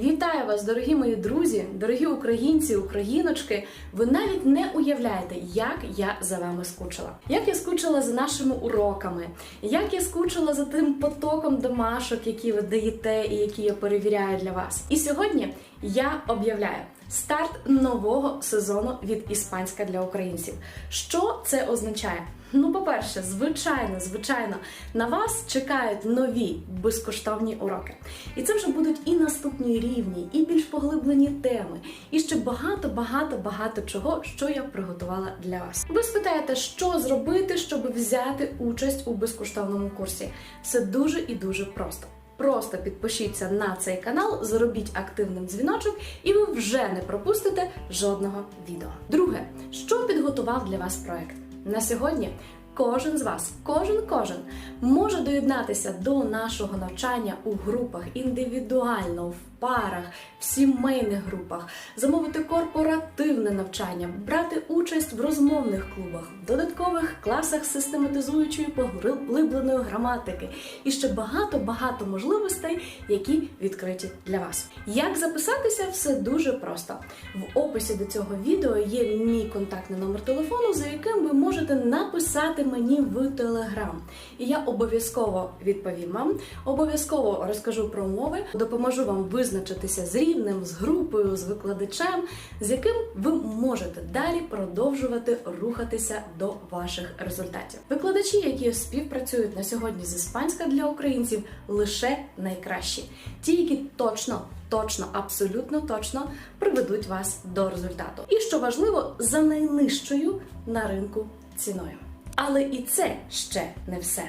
Вітаю вас, дорогі мої друзі, дорогі українці, україночки. Ви навіть не уявляєте, як я за вами скучила. Як я скучила за нашими уроками, як я скучила за тим потоком домашок, які ви даєте і які я перевіряю для вас. І сьогодні я об'являю. Старт нового сезону від іспанська для українців. Що це означає? Ну, по-перше, звичайно, звичайно, на вас чекають нові безкоштовні уроки. І це вже будуть і наступні рівні, і більш поглиблені теми, і ще багато, багато, багато чого, що я приготувала для вас. Ви спитаєте, що зробити, щоб взяти участь у безкоштовному курсі? Все дуже і дуже просто. Просто підпишіться на цей канал, зробіть активним дзвіночок, і ви вже не пропустите жодного відео. Друге, що підготував для вас проект? На сьогодні кожен з вас, кожен кожен може доєднатися до нашого навчання у групах індивідуально, в парах, в сімейних групах, замовити корпоративне навчання, брати участь в розмовних клубах, в додаткових класах систематизуючої поглибленої граматики і ще багато-багато можливостей, які відкриті для вас. Як записатися, все дуже просто. В описі до цього відео є мій контактний номер телефону, за яким ви можете написати мені в Телеграм. І я обов'язково відповім вам, обов'язково розкажу про умови, допоможу вам визначитися з рівнем, з групою, з викладачем, з яким ви можете далі продовжувати рухатися до ваших результатів. Викладачі, які співпрацюють на сьогодні з іспанська для українців, лише найкращі, ті, які точно. Точно, абсолютно точно приведуть вас до результату. І що важливо, за найнижчою на ринку ціною. Але і це ще не все.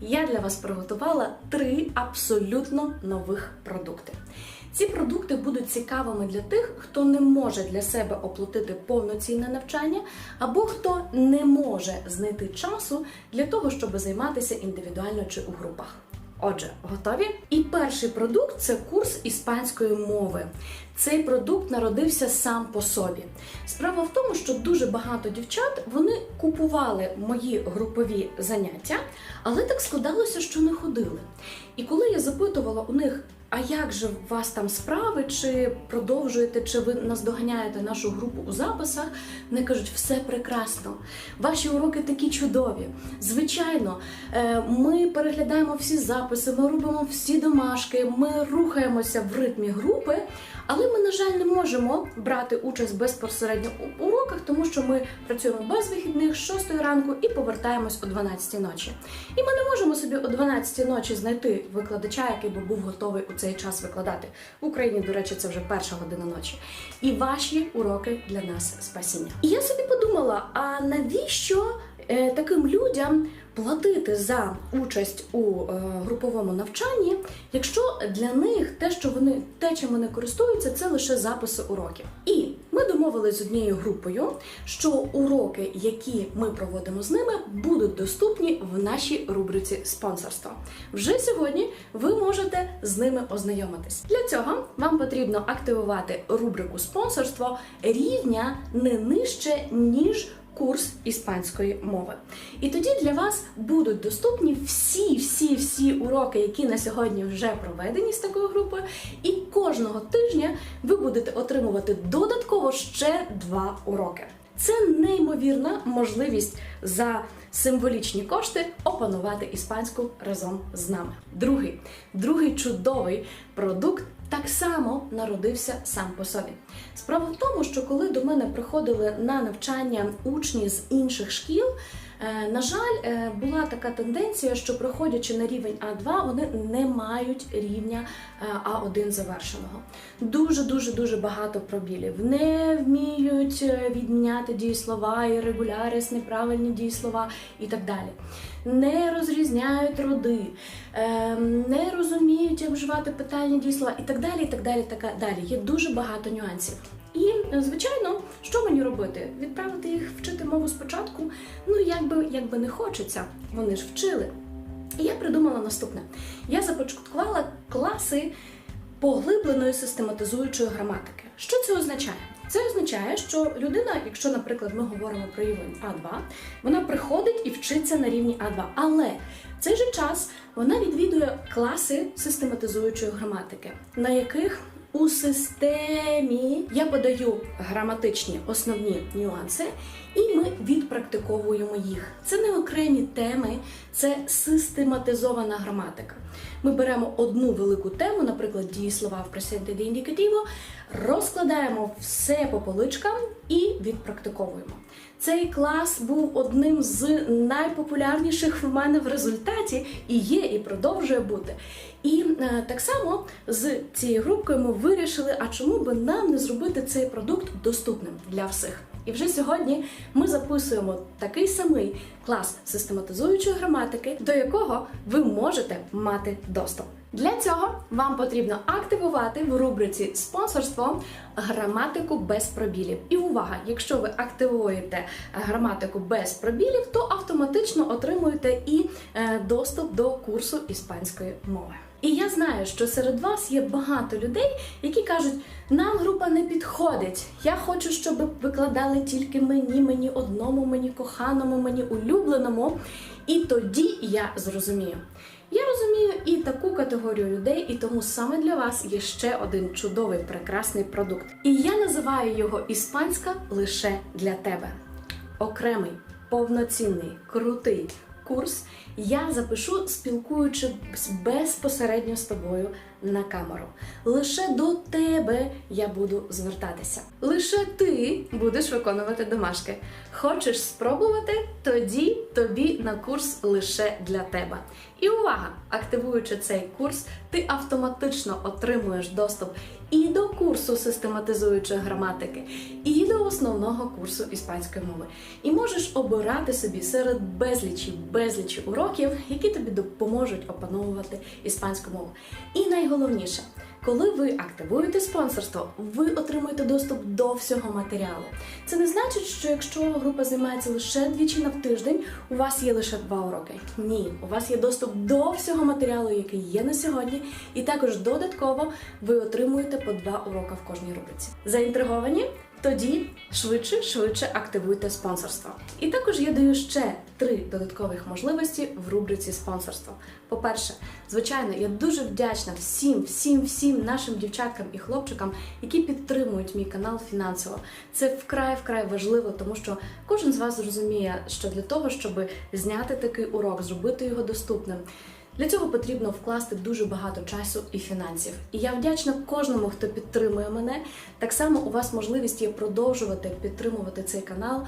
Я для вас приготувала три абсолютно нових продукти. Ці продукти будуть цікавими для тих, хто не може для себе оплатити повноцінне навчання, або хто не може знайти часу для того, щоб займатися індивідуально чи у групах. Отже, готові? І перший продукт це курс іспанської мови. Цей продукт народився сам по собі. Справа в тому, що дуже багато дівчат вони купували мої групові заняття, але так складалося, що не ходили. І коли я запитувала у них, а як же у вас там справи, чи продовжуєте, чи ви наздоганяєте нашу групу у записах? Вони кажуть, все прекрасно. Ваші уроки такі чудові. Звичайно, е, ми переглядаємо всі записи, ми робимо всі домашки, ми рухаємося в ритмі групи. Але ми, на жаль, не можемо брати участь безпосередньо у уроках, тому що ми працюємо без вихідних з 6 ранку і повертаємось о 12 ночі. І ми не можемо собі о 12 ночі знайти викладача, який би був готовий у цей час викладати. В Україні, до речі, це вже перша година ночі. І ваші уроки для нас спасіння. І я собі подумала: а навіщо таким людям? Платити за участь у е, груповому навчанні, якщо для них те, що вони те, чим вони користуються, це лише записи уроків. І ми домовились з однією групою, що уроки, які ми проводимо з ними, будуть доступні в нашій рубриці спонсорства. Вже сьогодні ви можете з ними ознайомитись. Для цього вам потрібно активувати рубрику спонсорство рівня не нижче ніж курс іспанської мови. І тоді для вас будуть доступні всі, всі, всі уроки, які на сьогодні вже проведені з такою групою. І кожного тижня ви будете отримувати додатково ще два уроки. Це неймовірна можливість за символічні кошти опанувати іспанську разом з нами. Другий, другий чудовий продукт так само народився сам по собі. Справа в тому, що коли до мене приходили на навчання учні з інших шкіл. Е, На жаль, е, була така тенденція, що проходячи на рівень А2, вони не мають рівня е, А1 завершеного. Дуже дуже багато пробілів. Не вміють відміняти дієслова, іррегуляріс, неправильні дієслова і так далі. Не розрізняють роди, не розуміють, як вживати питальні дієслова і так далі. І так далі, так далі. Є дуже багато нюансів. І, е, звичайно, що мені робити? Відправити їх вчити мову спочатку? Ну, якби, якби не хочеться, вони ж вчили. І я придумала наступне: я започаткувала класи поглибленої систематизуючої граматики. Що це означає? Це означає, що людина, якщо, наприклад, ми говоримо про рівень А2, вона приходить і вчиться на рівні А2. Але в цей же час вона відвідує класи систематизуючої граматики, на яких у системі я подаю граматичні основні нюанси, і ми відпрактиковуємо їх. Це не окремі теми, це систематизована граматика. Ми беремо одну велику тему, наприклад, дієслова в де індикативо, розкладаємо все по поличкам і відпрактиковуємо. Цей клас був одним з найпопулярніших в мене в результаті і є, і продовжує бути. І е, так само з цією групкою ми вирішили, а чому би нам не зробити цей продукт доступним для всіх. І вже сьогодні ми записуємо такий самий клас систематизуючої граматики, до якого ви можете мати доступ. Для цього вам потрібно активувати в рубриці спонсорство граматику без пробілів. І увага! Якщо ви активуєте граматику без пробілів, то автоматично отримуєте і е, доступ до курсу іспанської мови. І я знаю, що серед вас є багато людей, які кажуть, нам група не підходить. Я хочу, щоб викладали тільки мені, мені одному, мені коханому, мені улюбленому. І тоді я зрозумію. Я розумію і таку категорію людей, і тому саме для вас є ще один чудовий прекрасний продукт. І я називаю його іспанська лише для тебе. Окремий, повноцінний, крутий курс я запишу, спілкуючи безпосередньо з тобою на камеру. Лише до тебе я буду звертатися. Лише ти будеш виконувати домашки. Хочеш спробувати? Тоді тобі на курс лише для тебе. І увага! Активуючи цей курс, ти автоматично отримуєш доступ і до курсу систематизуючої граматики, і до основного курсу іспанської мови. І можеш обирати собі серед безлічі безлічі уроків, які тобі допоможуть опановувати іспанську мову. І найголовніше. Коли ви активуєте спонсорство, ви отримуєте доступ до всього матеріалу. Це не значить, що якщо група займається лише двічі на тиждень, у вас є лише два уроки. Ні, у вас є доступ до всього матеріалу, який є на сьогодні, і також додатково ви отримуєте по два уроки в кожній рубриці. Заінтриговані? Тоді швидше, швидше активуйте спонсорство. І також я даю ще три додаткових можливості в рубриці спонсорство. По-перше, звичайно, я дуже вдячна всім, всім, всім нашим дівчаткам і хлопчикам, які підтримують мій канал фінансово. Це вкрай вкрай важливо, тому що кожен з вас зрозуміє, що для того, щоб зняти такий урок, зробити його доступним. Для цього потрібно вкласти дуже багато часу і фінансів. І я вдячна кожному, хто підтримує мене. Так само у вас можливість є продовжувати підтримувати цей канал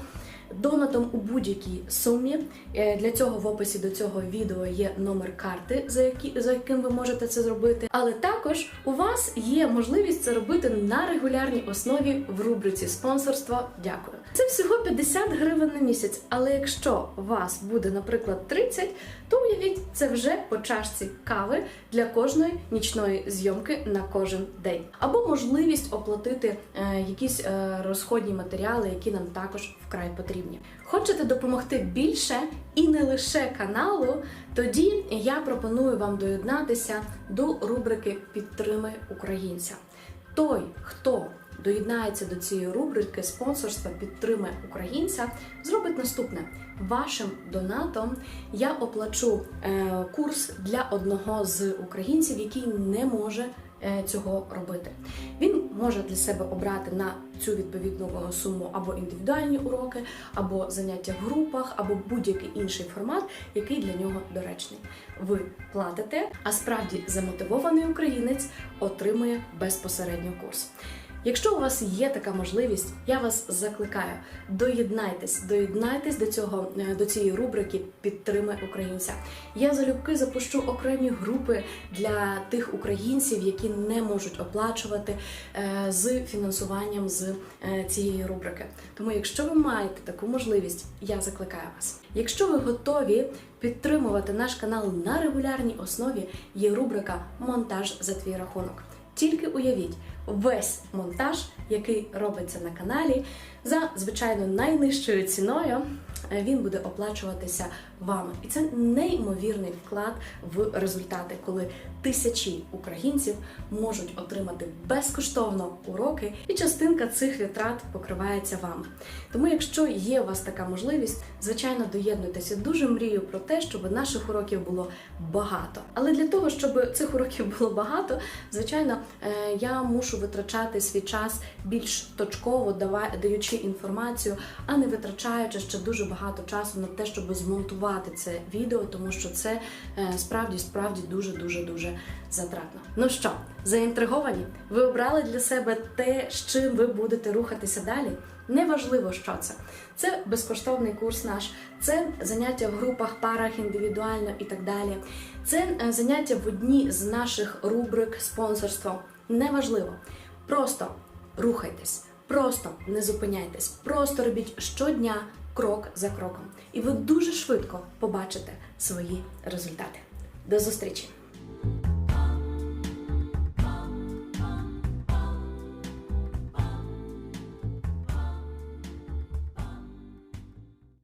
донатом у будь-якій сумі. Е, Для цього в описі до цього відео є номер карти, за, які, за яким ви можете це зробити. Але також у вас є можливість це робити на регулярній основі в рубриці спонсорство. Дякую. Це всього 50 гривень на місяць. Але якщо вас буде, наприклад, 30, то уявіть, це вже по чашці кави для кожної нічної зйомки на кожен день, або можливість оплатити е, якісь е, розходні матеріали, які нам також вкрай потрібні. Хочете допомогти більше і не лише каналу, тоді я пропоную вам доєднатися до рубрики Підтримай українця. Той, хто доєднається до цієї рубрики спонсорства Підтримай українця, зробить наступне. Вашим донатом я оплачу е, курс для одного з українців, який не може цього робити. Він може для себе обрати на цю відповідну суму або індивідуальні уроки, або заняття в групах, або будь-який інший формат, який для нього доречний. Ви платите, а справді замотивований українець отримує безпосередньо курс. Якщо у вас є така можливість, я вас закликаю, доєднайтесь, доєднайтесь до цього е, до цієї рубрики Підтримай українця. Я залюбки запущу окремі групи для тих українців, які не можуть оплачувати е, з фінансуванням з е, цієї рубрики. Тому, якщо ви маєте таку можливість, я закликаю вас. Якщо ви готові підтримувати наш канал на регулярній основі, є рубрика Монтаж за твій рахунок. Тільки уявіть, весь монтаж, який робиться на каналі, за звичайно найнижчою ціною, е, він буде оплачуватися вами. І це неймовірний вклад в результати, коли тисячі українців можуть отримати безкоштовно уроки, і частинка цих витрат покривається вами. Тому, якщо є у вас така можливість, звичайно, доєднуйтеся. Дуже мрію про те, щоб наших уроків було багато. Але для того, щоб цих уроків було багато, звичайно, е, я мушу витрачати свій час більш точково, даючи інформацію, а не витрачаючи ще дуже багато часу на те, щоб змонтувати це відео, тому що це е, справді справді дуже дуже дуже затратно. Ну що, заінтриговані? Ви обрали для себе те, з чим ви будете рухатися далі? Неважливо, що це. Це безкоштовний курс наш, це заняття в групах, парах, індивідуально і так далі. Це е, заняття в одній з наших рубрик спонсорство. Неважливо. Просто рухайтесь, просто не зупиняйтесь, просто робіть щодня крок за кроком. І ви дуже швидко побачите свої результати. До зустрічі!